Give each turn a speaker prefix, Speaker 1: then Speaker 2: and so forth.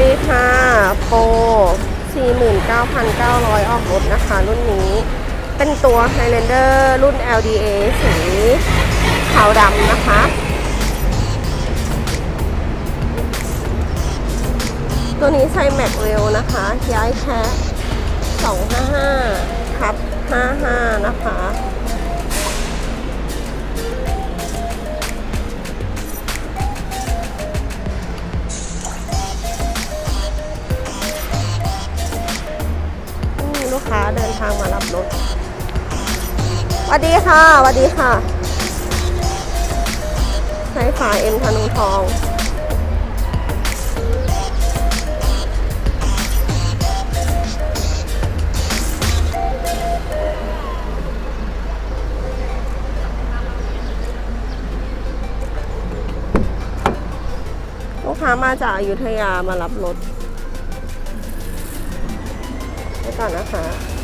Speaker 1: ดีค่ะโปร49,900 ออกรถนะคะ รุ่นนี้ เป็นตัว Highlander รุ่น LDA สีขาวดำนะคะ ตัวนี้ใช้แม็กเร็วนะคะ ย้ายแค่255ทับ 55 นะคะ ค้าเดินทางมารับรถสวัสดีค่ะสวัสดีค่ะใช้ฝาเอ็มธนูทองลูกค้ามาจากอยุทยามารับรถ ก่อนนะคะ